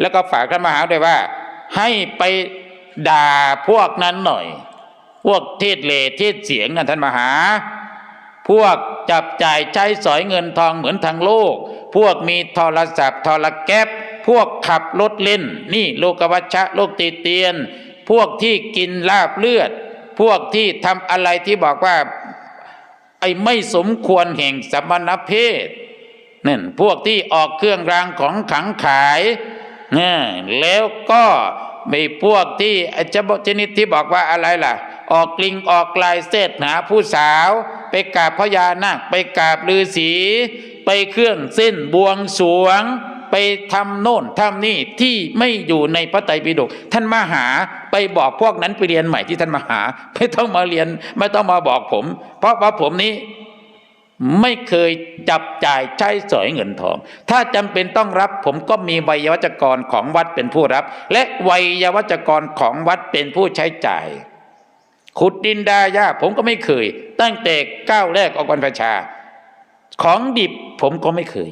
แล้วก็ฝากท่านมหาด้วยว่า ให้ไปด่าพวกนั้นหน่อย พวกเทศเลเทศเสียงนะท่านมหา พวกจับจ่ายใช้สอยเงินทองเหมือนทางโลก พวกมีโทรศัพท์โทรแก๊ปพวกขับรถเล่น นี่โลกวัชชะโลกตีเตียน พวกที่กินลาบเลือด พวกที่ทำอะไรที่บอกว่าไอ้ไม่สมควรแห่งสมณเพศนั่นพวกที่ออกเครื่องรางของขังขาย แล้วก็มีพวกที่เจ้าชนิดที่บอกว่าอะไรล่ะ ออกกลิงออกลายเสษหาผู้สาว ไปกราบพญานาคไปกราบฤาษีไปเครื่องเส้นบวงสรวง ไปทำโน่นทำนี่ที่ไม่อยู่ในพระไตรปิฎกท่านมาหาไปบอกพวกนั้นไปเรียนใหม่ที่ท่านมาหา ไม่ต้องมาเรียนไม่ต้องมาบอกผม เพราะว่าผมนี้ ไม่เคยจับจ่ายใช้สอยเงินทอง ถ้าจำเป็นต้องรับผมก็มีวัยวัจกรของวัดเป็นผู้รับ และวัยวัจกรของวัดเป็นผู้ใช้จ่าย ขุดดินดาหญ้าผมก็ไม่เคย ตั้งแต่ก้าวแรกออกวันประชา ของดิบผมก็ไม่เคย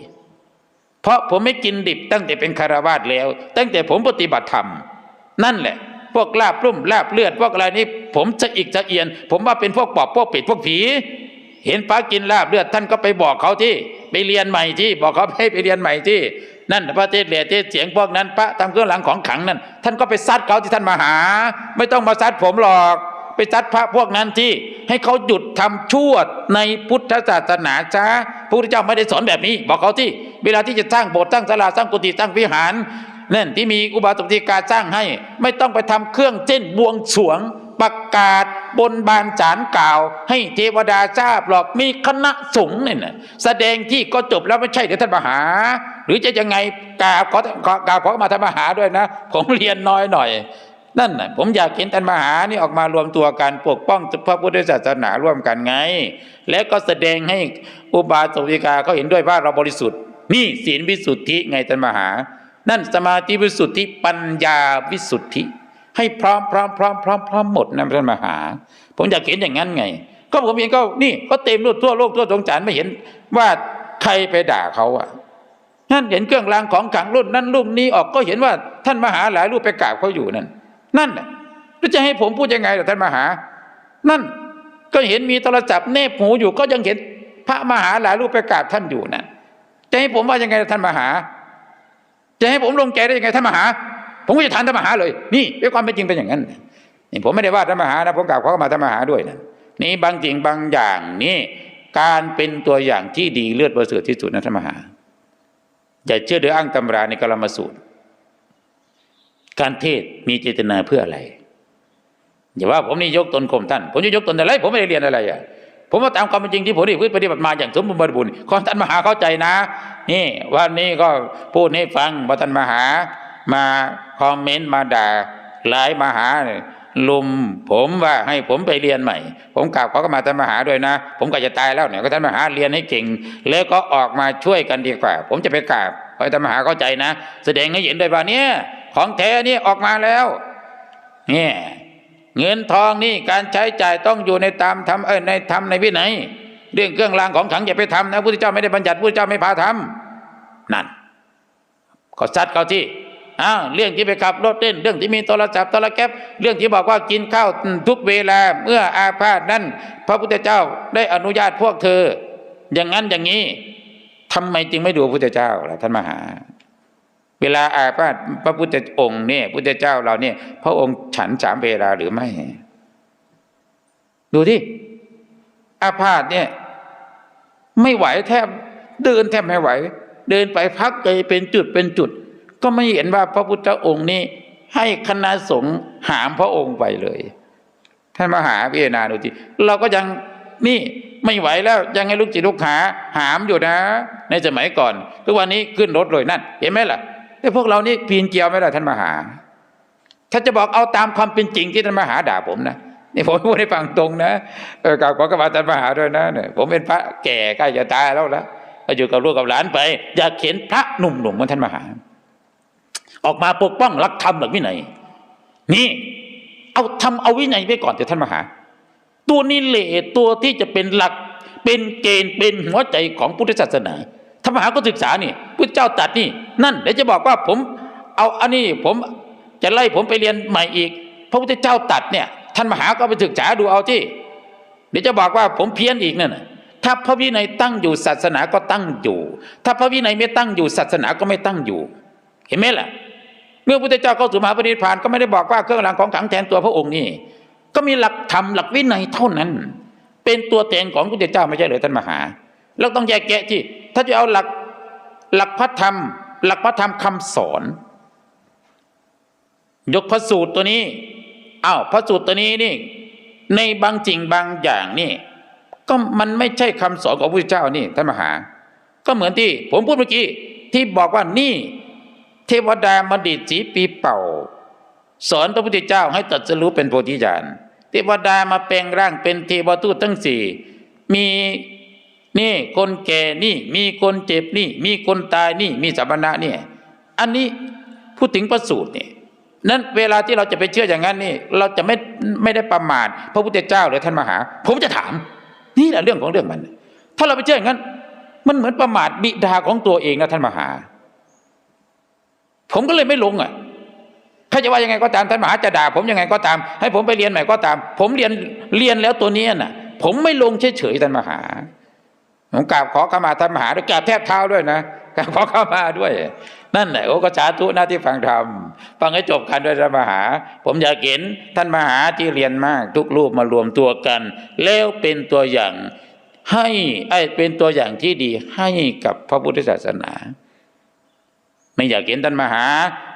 เพราะผมไม่กินดิบตั้งแต่เป็นคารวาสแล้ว ตั้งแต่ผมปฏิบัติธรรม นั่นแหละ พวกลาบรุ่มลาบเลือดพวกอะไรนี่ผมจะอีกจะเอียน ผมว่าเป็นพวกปอบพวกเป็ดพวกผี เห็นพระกินลาบเลือดท่านก็ไปบอกเขาที่ไปเรียนใหม่ที่บอกเขาให้ไปเรียนใหม่ที่นั่นพระเทศเหลเทศเสียงพวกนั้นพระทำเครื่องหลังของขังนั่นท่านก็ไปซัดเขาที่ท่านมาหา ไม่ต้องมาซัดผมหรอกไปซัดพระพวกนั้นที่ให้เขาหยุดทำชั่วในพุทธศาสนาจ้าพระพุทธเจ้าไม่ได้สอนแบบนี้ บอกเขาที่เวลาที่จะสร้างโบสถ์สร้างศาลาสร้างกุฏิสร้างวิหารนั่นที่มีอุบาสกธิกาสร้างให้ ไม่ต้องไปทำเครื่องเส้นบวงสวง ประกาศบนบานจานกล่าว ให้เทวดาทราบหรอกมีคณะสงฆ์เนี่ยนะแสดงที่ก็จบแล้วไม่ใช่เดี๋ยวท่านมาหา หรือจะยังไงกราบขอขอกราบขอมาท่านมาหาด้วยนะ ผมเรียนน้อยหน่อยนั่นนะผมอยากเห็นท่านมหานี่ออกมารวมตัวกันปกป้องพระพุทธศาสนาร่วมกันไง และก็แสดงให้อุบาสกิกาเขาเห็นด้วยว่าเราบริสุทธิ์ นี่ศีลวิสุทธิไงท่านมหา นั่นสมาธิวิสุทธิปัญญาวิสุทธิ ให้พร้อมพร้อมพร้อมพร้อมพร้อมหมดนะท่านมหา ผมอยากเห็นอย่างนั้นไง ก็ผมเห็นก็นี่ก็เต็มทั่วโลกทั่วสงสารไม่เห็นว่าใครไปด่าเขาอะนั่นเห็นเครื่องรางของขลังรุ่นนั้นรุ่นนี้ออกก็เห็นว่าท่านมหาหลายรูปไปกราบเขาอยู่นั่น นั่นและแล้วจะให้ผมพูดยังไงล่ะท่านมหา นั่นก็เห็นมีโทรศัพท์เนบหูอยู่ก็ยังเห็นพระมหาหลายรูปไปกราบท่านอยู่นั่นจะให้ผมว่ายังไงล่ะท่านมหา จะให้ผมลงใจได้ยังไงท่านมหา ผมก็จะถามท่านมหาเลย นี่ด้วยความเป็นจริงเป็นอย่างนั้นนี่ผมไม่ได้ว่าท่านมหานะผมกราบขอเข้ามาท่านมหาด้วยนะนี่บางจริงบางอย่างนี่การเป็นตัวอย่างที่ดีเลือดประเสริฐที่สุดนะท่านมหาอย่าเชื่อโดยอ้างตำราในกลมสูตร การเทศมีเจตนาเพื่ออะไรอย่าว่าผมนี่ยกตนข่มท่าน ผมจะยกตนอะไร ผมไม่ได้เรียนอะไรอะผมว่าตามความเป็นจริงที่ผมได้ปฏิบัติมาอย่างสมบูรณ์บริบูรณ์ขอท่านมหาเข้าใจนะ นี่วันนี้ก็พูดให้ฟังว่าท่านมหามา คอมเมนต์มาด่าหลายมหาลุมผมว่าให้ผมไปเรียนใหม่ ผมกราบเขาก็มาท่านมหาด้วยนะ ผมก็จะตายแล้วเนี่ยก็ท่านมหาเรียนให้เก่ง แล้วก็ออกมาช่วยกันดีกว่า ผมจะไปกราบขอให้ท่านมหาเข้าใจนะ แสดงให้เห็นด้วยว่าเนี่ยของแท้นี่ออกมาแล้วเนี่ยเงินทองนี่การใช้จ่ายต้องอยู่ในตามธรรมเออในธรรมในวินัยเรื่องเครื่องรางของขลังอย่าไปทำนะพระพุทธเจ้าไม่ได้บัญญัติพระพุทธเจ้าไม่พาทำนั่นก็ซัดเขาที่ อ้าวเรื่องที่ไปขับรถเล่นเรื่องที่มีโทรศัพท์โทรแกปเรื่องที่บอกว่ากินข้าวทุกเวลาเมื่ออาพาธนั้น พระพุทธเจ้าได้อนุญาตพวกเธอ อย่างนั้นอย่างนี้ทำไมจึงไม่ดูพระพุทธเจ้าล่ะท่านมหา เวลาอาพาธพระพุทธองค์เนี่ยพุทธเจ้าเราเนี่ย พระองค์ฉันสามเวลาหรือไม่ ดูที่อาพาธเนี่ย ไม่ไหวแทบเดินแทบไม่ไหว เดินไปพักไกลเป็นจุดเป็นจุด ก็ไม่เห็นว่าพระพุทธองค์นี้ให้คณะสงฆ์หามพระองค์ไปเลย ท่านมหาพิจารณาดูทีเราก็ยังนี่ไม่ไหวแล้วยังให้ลูกจิตลูกหาหามอยู่นะ ในสมัยก่อน ทุกวันนี้ขึ้นรถเลยนั่น เห็นไหมล่ะแต่พวกเรานี่ปีนเกลียวไหมล่ะท่านมหา ถ้าจะบอกเอาตามความเป็นจริงที่ท่านมหาด่าผมนะนี่ผมพูดให้ฟังตรงนะเออกล่าวขอกระบาท่านมหาด้วยนะเนี่ยผมเป็นพระแก่ใกล้จะตายแล้วละอยู่กับลูกกับหลานไป อยากเห็นพระหนุ่มๆเหมือนท่านมหา ออกมาปกป้องรักธรรมหลักวินัย นี่ เอาทำเอาวินัยไว้ก่อนเถอะท่านมหา ตัวนี้เหละตัวที่จะเป็นหลักเป็นเกณฑ์เป็นหัวใจของพุทธศาสนาธรรมหาก็ศึกษานี่พุทธเจ้าตรัดนี่ นั่นเดี๋ยวจะบอกว่าผม เอาอันนี้ผมจะไล่ผมไปเรียนใหม่อีก พระพุทธเจ้าตัดเนี่ย ท่านมหาก็ไปศึกษาดูเอาที่เดี๋ยวจะบอกว่าผมเพี้ยนอีกนั่นนะถ้าพระวินัยตั้งอยู่ศาสนาก็ตั้งอยู่ ถ้าพระวินัยไม่ตั้งอยู่ศาสนาก็ไม่ตั้งอยู่ เห็นไหมล่ะ เมื่อพระพุทธเจ้าเข้าสู่มหาปณิพพานก็ไม่ได้บอกว่าเครื่องรางของขลังแทนตัวพระองค์นี่ ก็มีหลักธรรมหลักวินัยเท่านั้น เป็นตัวแทนของพระพุทธเจ้าไม่ใช่เหรือท่านมหาแล้วต้องแยกแยะที่ ถ้าจะเอาหลักหลักพระธรรม หลักพระธรรมคำสอน ยกพระสูตรตัวนี้อ้าวพระสูตรตัวนี้นี่ ในบางจริงบางอย่างนี่ ก็มันไม่ใช่คำสอนของพระพุทธเจ้านี่ท่านมหา ก็เหมือนที่ผมพูดเมื่อกี้ที่บอกว่านี่ เทวดามาดีดสีปีเป่า สอนพระพุทธเจ้าให้ตรัสรู้เป็นโพธิญาณเทวดามาแปลงร่างเป็นเทวทูตทั้งสี่มีนี่คนแก่นี่ มีคนเจ็บนี่ มีคนตายนี่ มีสัมปนะนี่อันนี้พูดถึงประสูตรนี่นั้นเวลาที่เราจะไปเชื่ออย่างนั้นนี่ เราจะไม่ไม่ได้ประมาทพระพุทธเจ้าหรือท่านมหา ผมจะถาม นี่แหละเรื่องของเรื่องมัน ถ้าเราไปเชื่ออย่างนั้น มันเหมือนประมาทบิดาของตัวเองนะท่านมหา ผมก็เลยไม่ลงอะถ้าจะว่ายังไงก็ตามท่านมหาจะด่าผมยังไงก็ตาม ให้ผมไปเรียนใหม่ก็ตาม ผมเรียนเรียนแล้วตัวเนี้ยน่ะ ผมไม่ลงเฉยๆท่านมหาผมกราบขอขมาท่านมหาด้วยกราบแทบเท้าด้วยนะกราบขอขมาด้วย นั่นแหละโอ้ก็สาธุหน้าที่ฟังธรรมฟังให้จบกันด้วยท่านมหา ผมอยากเห็นท่านมหาที่เรียนมาก ทุกรูปมารวมตัวกัน แล้วเป็นตัวอย่างให้ไอ้เป็นตัวอย่างที่ดีให้กับพระพุทธศาสนา ไม่อยากเห็นท่านมหา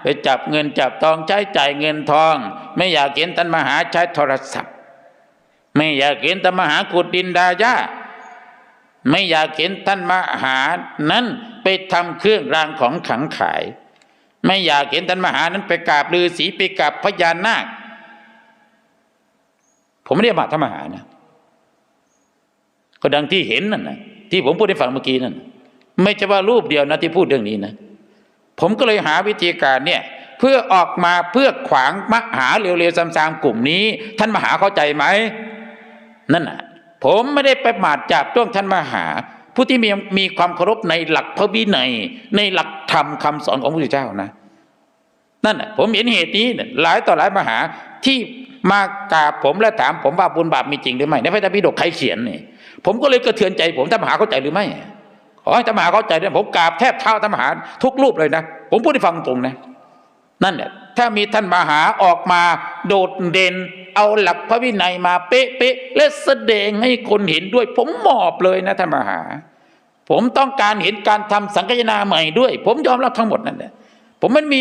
ไปจับเงินจับทองใช้จ่ายเงินทอง ไม่อยากเห็นท่านมหาใช้โทรศัพท์ ไม่อยากเห็นท่านมหาขุดดินดาหญ้าไม่อยากเห็นท่านมหานั้นไปทำเครื่องรางของขลังขาย ไม่อยากเห็นท่านมหานั้นไปกราบฤาษีไปกราบพญานาค ผมไม่ได้มาท่านมหานะก็ดังที่เห็นนั่นนะที่ผมพูดให้ฟังเมื่อกี้นั่นไม่ใช่ว่ารูปเดียวนะที่พูดเรื่องนี้นะ ผมก็เลยหาวิธีการเนี่ยเพื่อออกมาเพื่อขวางมหาเร็วๆซ้ำๆกลุ่มนี้ ท่านมหาเข้าใจไหมนั่นน่ะ ผมไม่ได้ไปหมาดจับจ้วงท่านมหา ผู้ที่มีมีความเคารพในหลักพระวินัย ในหลักธรรมคำสอนของพระพุทธเจ้านะ นั่นน่ะ ผมเห็นเหตุนี้หลายต่อหลายมหาที่มากราบผมและถามผมว่าบุญบาปมีจริงหรือไม่ในพระธรรมปิฎกใครเขียนนี่ผมก็เลยกระเทือนใจผมท่านมหาเข้าใจหรือไม่ ขอให้ท่านมหาเข้าใจด้วยผมกราบแทบเท้าท่านมหาทุกรูปเลยนะ ผมพูดให้ฟังตรงนะนั่นแหละถ้ามีท่านมหาออกมาโดดเด่น เอาหลักพระวินัยมาเป๊ะๆและแสดงให้คนเห็นด้วย ผมมอบเลยนะท่านมหา ผมต้องการเห็นการทำสังคายนาใหม่ด้วย ผมยอมรับทั้งหมดนั่นแหละผมมันมี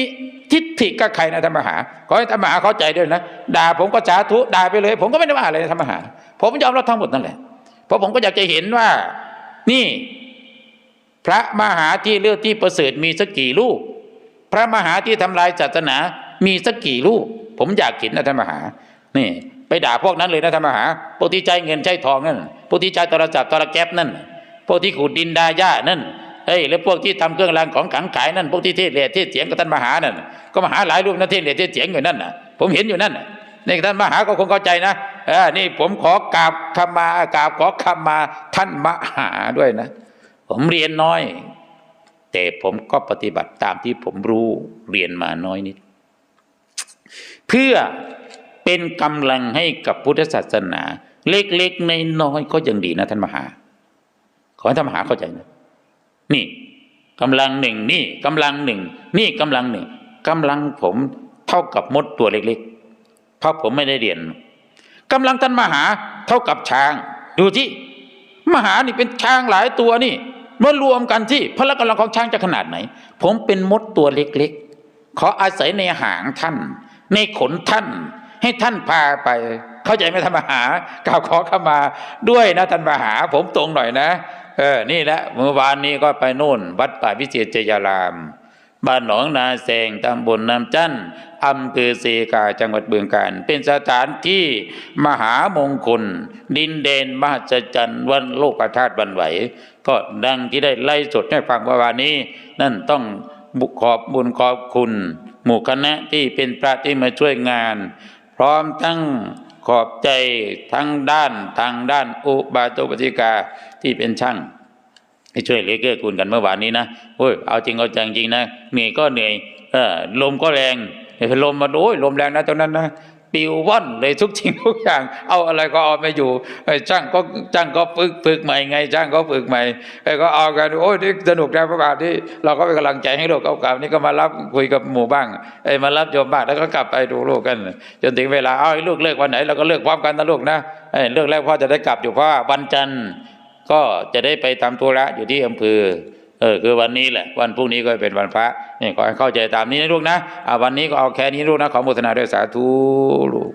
ทิฏฐิกับใครนะธรรมหาขอให้ธรรมหาเข้าใจด้วยนะด่าผมก็สาธุด่าไปเลย ผมก็ไม่ได้ว่าอะไรนะธรรมหา ผมยอมรับทั้งหมดนั่นแหละเพราะผมก็อยากจะเห็นว่า นี่ พระมหาที่เลือกที่ประเสริฐมีสักกี่รูป พระมหาที่ทำลายศาสนา มีสักกี่รูป ผมอยากเห็นนะธรรมหา นี่ ไปด่าพวกนั้นเลยนะธรรมหาพวกที่ใจเงินใจทองนั่นพวกที่ใจโทรศัพท์โทรแก๊ปนั่นพวกที่ขูดดินดาหญ้านั่นเอ้ยแล้วพวกที่ทำเครื่องรางของขลังขายนั่นพวกที่เทศเลเทศเสียงกับท่านมหานั่นก็มหาหลายรูปนั่นเทศเลเทศเสียงอยู่นั่นน่ะ ผมเห็นอยู่นั่นนี่ท่านมหาก็คงเข้าใจนะเออนี่ผมขอกราบคำมากราบขอคำมาท่านมหาด้วยนะ ผมเรียนน้อย แต่ผมก็ปฏิบัติตามที่ผมรู้เรียนมาน้อยนิด เพื่อเป็นกำลังให้กับพุทธศาสนา เล็กๆในน้อยก็ยังดีนะท่านมหา ขอให้ท่านมหาเข้าใจนะ นี่กำลังหนึ่งนี่กำลังหนึ่งนี่กำลังหนึ่งกำลังผมเท่ากับมดตัวเล็กๆเพราะผมไม่ได้เรียนกำลังท่านมหาเท่ากับช้าง ดูที่มหานี่เป็นช้างหลายตัวนี่ มารวมกันที่พละกำลังของช้างจะขนาดไหน ผมเป็นมดตัวเล็กๆ ขออาศัยในหางท่าน ในขนท่าน ให้ท่านพาไป เข้าใจไหมท่านมหากล่าวขอเข้ามาด้วยนะท่านมหา ผมตรงหน่อยนะ เออ นี่แหละเมื่อวานนี้ก็ไปโน่น วัดป่าพิเศษเจยาราม บ้านหนองนาแสงตำบลน้ำจันอำเภอเซกาจังหวัดเบืองการ เป็นสถานที่มหามงคล ดินเดนมหัศจรรย์วันโลกธาตุวันไหว ก็ดังที่ได้ไล่สดให้ฟังเมื่อวานนี้ นั่นต้องบุขอบบุญขอบคุณ หมู่คณะที่เป็นพระที่มาช่วยงาน พร้อมทั้งขอบใจทั้งด้านทางด้านอุบาตุปฏิกาที่เป็นช่าง ให้ช่วยเหลือเกื้อกูลกันเมื่อวานนี้นะโอ้ยเอาจริงเอาจังจริงนะเหนื่อยก็เหนื่อยเออลมก็แรงลมมาโอ้ยลมแรงนะตอนนั้นนะปิวว่อนเลยทุกสิ่งทุกอย่าง เอาอะไรก็เอาไม่อยู่ไอ้ช่างก็ช่างก็ฝึกฝึกใหม่ไงช่างก็ฝึกใหม่ไอ้ก็เอากันโอ้ยนี่สนุกนะพระบาทที่เราก็เป็นกำลังใจให้ลูกเก่าๆนี่ก็มารับคุยกับหมู่บ้างไอ้มารับโยมบ้างแล้วก็กลับไปดูลูกกัน จนถึงเวลาเอาให้ลูกเลิกวันไหนเราก็เลิกพร้อมกันนะลูกนะเลิกแล้วพ่อจะได้กลับอยู่เพราะว่าวันจันทร์ ก็จะได้ไปทำธุระอยู่ที่อำเภอเออคือวันนี้แหละวันพรุ่งนี้ก็เป็นวันพระนี่ขอให้เข้าใจตามนี้นะลูกนะอ่าวันนี้ก็เอาแค่นี้ลูกนะขอโมทนาด้วยสาธุลูก